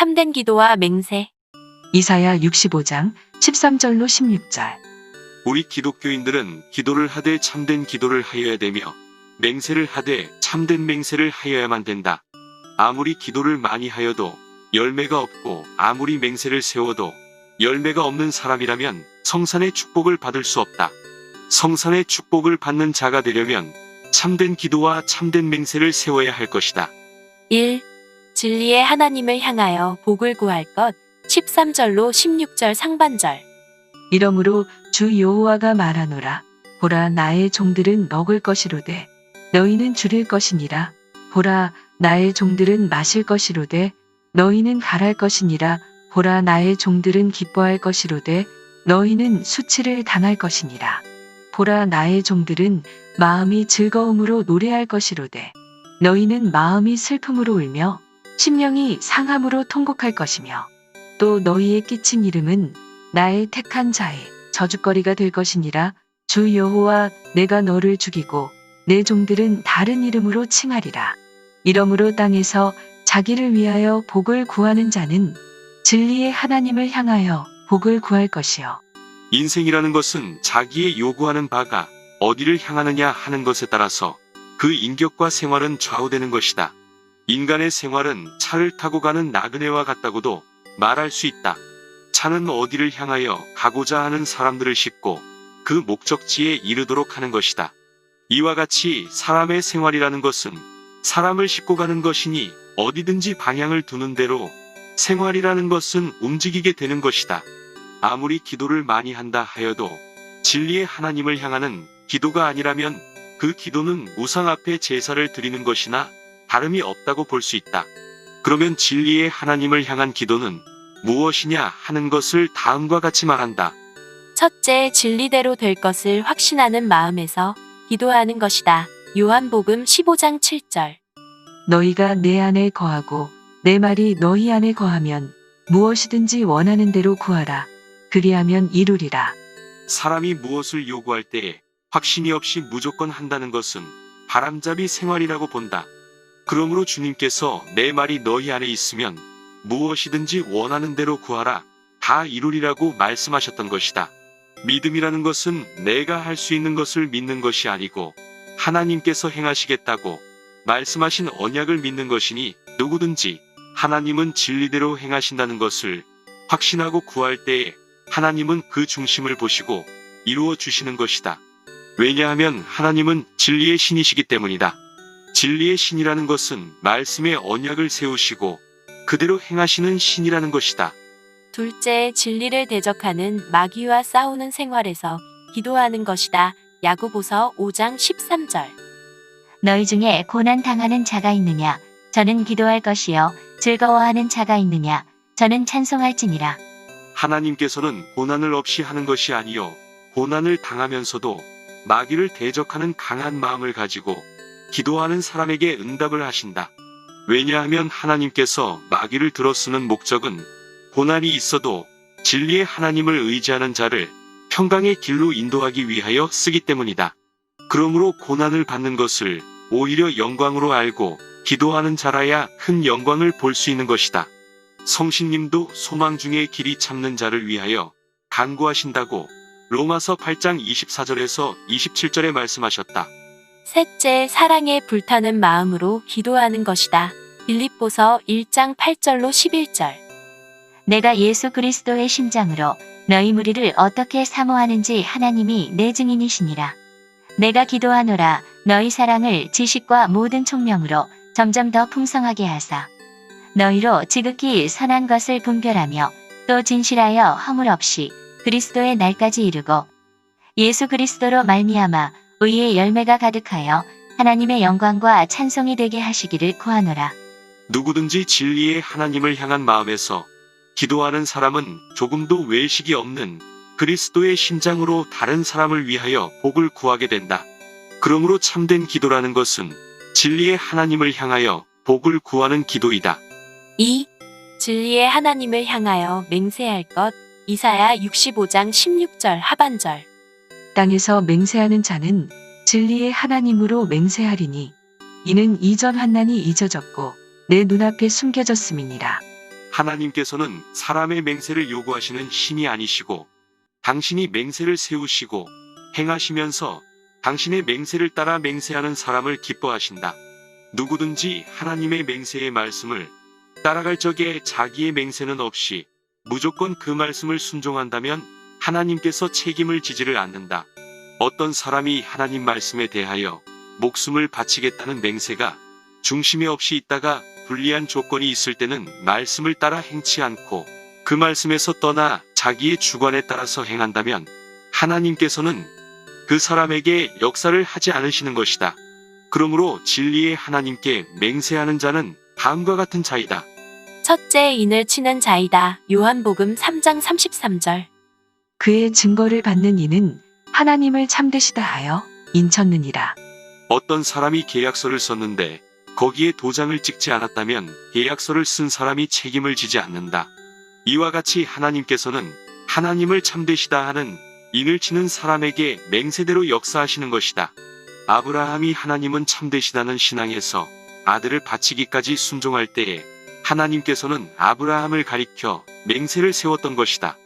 참된 기도와 맹세. 이사야 65장 13절로 16절. 우리 기독교인들은 기도를 하되 참된 기도를 하여야 되며 맹세를 하되 참된 맹세를 하여야만 된다. 아무리 기도를 많이 하여도 열매가 없고 아무리 맹세를 세워도 열매가 없는 사람이라면 성산의 축복을 받을 수 없다. 성산의 축복을 받는 자가 되려면 참된 기도와 참된 맹세를 세워야 할 것이다. 1. 진리의 하나님을 향하여 복을 구할 것. 13절로 16절 상반절. 이러므로 주 여호와가 말하노라. 보라 나의 종들은 먹을 것이로되 너희는 줄일 것이니라. 보라 나의 종들은 마실 것이로되 너희는 갈할 것이니라. 보라 나의 종들은 기뻐할 것이로되 너희는 수치를 당할 것이니라. 보라 나의 종들은 마음이 즐거움으로 노래할 것이로되 너희는 마음이 슬픔으로 울며 심령이 상함으로 통곡할 것이며 또 너희의 끼친 이름은 나의 택한 자의 저주거리가 될 것이니라. 주 여호와 내가 너를 죽이고 내 종들은 다른 이름으로 칭하리라. 이러므로 땅에서 자기를 위하여 복을 구하는 자는 진리의 하나님을 향하여 복을 구할 것이요. 인생이라는 것은 자기의 요구하는 바가 어디를 향하느냐 하는 것에 따라서 그 인격과 생활은 좌우되는 것이다. 인간의 생활은 차를 타고 가는 나그네와 같다고도 말할 수 있다. 차는 어디를 향하여 가고자 하는 사람들을 싣고 그 목적지에 이르도록 하는 것이다. 이와 같이 사람의 생활이라는 것은 사람을 싣고 가는 것이니 어디든지 방향을 두는 대로 생활이라는 것은 움직이게 되는 것이다. 아무리 기도를 많이 한다 하여도 진리의 하나님을 향하는 기도가 아니라면 그 기도는 우상 앞에 제사를 드리는 것이나 다름이 없다고 볼 수 있다. 그러면 진리의 하나님을 향한 기도는 무엇이냐 하는 것을 다음과 같이 말한다. 첫째, 진리대로 될 것을 확신하는 마음에서 기도하는 것이다. 요한복음 15장 7절. 너희가 내 안에 거하고 내 말이 너희 안에 거하면 무엇이든지 원하는 대로 구하라 그리하면 이루리라 사람이 무엇을 요구할 때에 확신이 없이 무조건 한다는 것은 바람잡이 생활이라고 본다. 그러므로 주님께서 내 말이 너희 안에 있으면 무엇이든지 원하는 대로 구하라 다 이루리라고 말씀하셨던 것이다. 믿음이라는 것은 내가 할 수 있는 것을 믿는 것이 아니고 하나님께서 행하시겠다고 말씀하신 언약을 믿는 것이니 누구든지 하나님은 진리대로 행하신다는 것을 확신하고 구할 때에 하나님은 그 중심을 보시고 이루어 주시는 것이다. 왜냐하면 하나님은 진리의 신이시기 때문이다. 진리의 신이라는 것은 말씀의 언약을 세우시고 그대로 행하시는 신이라는 것이다. 둘째, 진리를 대적하는 마귀와 싸우는 생활에서 기도하는 것이다. 야고보서 5장 13절. 너희 중에 고난 당하는 자가 있느냐? 저는 기도할 것이요. 즐거워하는 자가 있느냐? 저는 찬송할지니라. 하나님께서는 고난을 없이 하는 것이 아니요 고난을 당하면서도 마귀를 대적하는 강한 마음을 가지고 기도하는 사람에게 응답을 하신다. 왜냐하면 하나님께서 마귀를 들어쓰는 목적은 고난이 있어도 진리의 하나님을 의지하는 자를 평강의 길로 인도하기 위하여 쓰기 때문이다. 그러므로 고난을 받는 것을 오히려 영광으로 알고 기도하는 자라야 큰 영광을 볼 수 있는 것이다. 성신님도 소망 중에 길이 참는 자를 위하여 간구하신다고 로마서 8장 24절에서 27절에 말씀하셨다. 셋째, 사랑에 불타는 마음으로 기도하는 것이다. 빌립보서 1장 8절로 11절. 내가 예수 그리스도의 심장으로 너희 무리를 어떻게 사모하는지 하나님이 내 증인이시니라. 내가 기도하노라 너희 사랑을 지식과 모든 총명으로 점점 더 풍성하게 하사 너희로 지극히 선한 것을 분별하며 또 진실하여 허물 없이 그리스도의 날까지 이르고 예수 그리스도로 말미암아 의의 열매가 가득하여 하나님의 영광과 찬송이 되게 하시기를 구하노라. 누구든지 진리의 하나님을 향한 마음에서 기도하는 사람은 조금도 외식이 없는 그리스도의 심장으로 다른 사람을 위하여 복을 구하게 된다. 그러므로 참된 기도라는 것은 진리의 하나님을 향하여 복을 구하는 기도이다. 2. 진리의 하나님을 향하여 맹세할 것. 이사야 65장 16절 하반절. 땅에서 맹세하는 자는 진리의 하나님으로 맹세하리니 이는 이전 환난이 잊어졌고 내 눈앞에 숨겨졌음이니라 하나님께서는 사람의 맹세를 요구하시는 신이 아니시고 당신이 맹세를 세우시고 행하시면서 당신의 맹세를 따라 맹세하는 사람을 기뻐하신다. 누구든지 하나님의 맹세의 말씀을 따라갈 적에 자기의 맹세는 없이 무조건 그 말씀을 순종한다면 하나님께서 책임을 지지를 않는다. 어떤 사람이 하나님 말씀에 대하여 목숨을 바치겠다는 맹세가 중심에 없이 있다가 불리한 조건이 있을 때는 말씀을 따라 행치 않고 그 말씀에서 떠나 자기의 주관에 따라서 행한다면 하나님께서는 그 사람에게 역사를 하지 않으시는 것이다. 그러므로 진리의 하나님께 맹세하는 자는 다음과 같은 자이다. 첫째 인을 치는 자이다. 요한복음 3장 33절. 그의 증거를 받는 이는 하나님을 참되시다 하여 인쳤느니라. 어떤 사람이 계약서를 썼는데 거기에 도장을 찍지 않았다면 계약서를 쓴 사람이 책임을 지지 않는다. 이와 같이 하나님께서는 하나님을 참되시다 하는 인을 치는 사람에게 맹세대로 역사하시는 것이다. 아브라함이 하나님은 참되시다는 신앙에서 아들을 바치기까지 순종할 때에 하나님께서는 아브라함을 가리켜 맹세를 세웠던 것이다.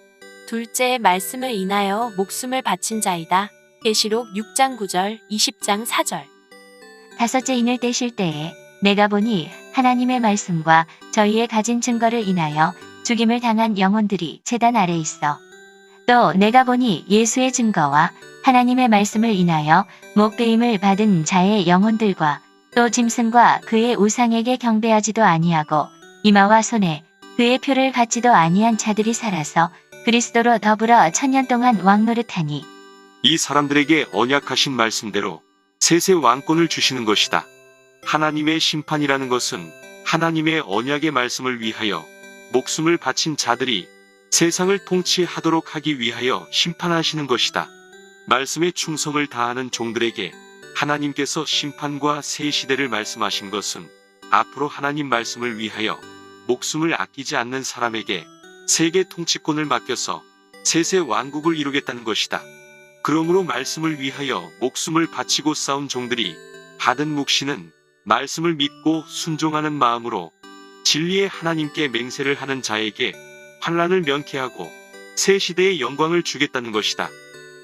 둘째 말씀을 인하여 목숨을 바친 자이다. 계시록 6장 9절, 20장 4절. 다섯째 인을 떼실 때에 내가 보니 하나님의 말씀과 저희의 가진 증거를 인하여 죽임을 당한 영혼들이 재단 아래 있어. 또 내가 보니 예수의 증거와 하나님의 말씀을 인하여 목배임을 받은 자의 영혼들과 또 짐승과 그의 우상에게 경배하지도 아니하고 이마와 손에 그의 표를 받지도 아니한 자들이 살아서 그리스도로 더불어 천년 동안 왕노릇하니 이 사람들에게 언약하신 말씀대로 세세 왕권을 주시는 것이다. 하나님의 심판이라는 것은 하나님의 언약의 말씀을 위하여 목숨을 바친 자들이 세상을 통치하도록 하기 위하여 심판하시는 것이다. 말씀에 충성을 다하는 종들에게 하나님께서 심판과 새 시대를 말씀하신 것은 앞으로 하나님 말씀을 위하여 목숨을 아끼지 않는 사람에게 세계 통치권을 맡겨서 세세 왕국을 이루겠다는 것이다. 그러므로 말씀을 위하여 목숨을 바치고 싸운 종들이 받은 묵시는 말씀을 믿고 순종하는 마음으로 진리의 하나님께 맹세를 하는 자에게 환란을 면케하고 새 시대의 영광을 주겠다는 것이다.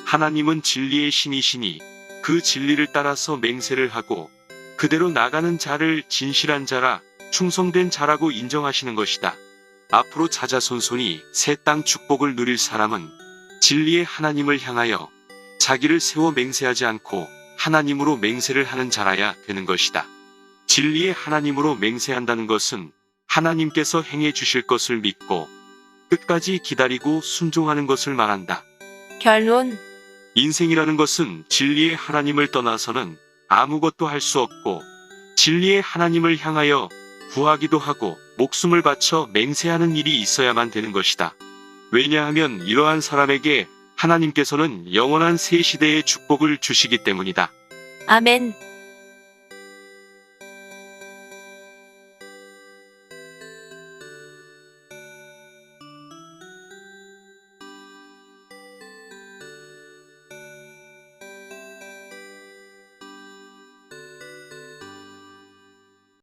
하나님은 진리의 신이시니 그 진리를 따라서 맹세를 하고 그대로 나가는 자를 진실한 자라 충성된 자라고 인정하시는 것이다. 앞으로 자자손손이 새 땅 축복을 누릴 사람은 진리의 하나님을 향하여 자기를 세워 맹세하지 않고 하나님으로 맹세를 하는 자라야 되는 것이다. 진리의 하나님으로 맹세한다는 것은 하나님께서 행해 주실 것을 믿고 끝까지 기다리고 순종하는 것을 말한다. 결론. 인생이라는 것은 진리의 하나님을 떠나서는 아무것도 할 수 없고 진리의 하나님을 향하여 구하기도 하고 목숨을 바쳐 맹세하는 일이 있어야만 되는 것이다. 왜냐하면 이러한 사람에게 하나님께서는 영원한 새 시대의 축복을 주시기 때문이다. 아멘.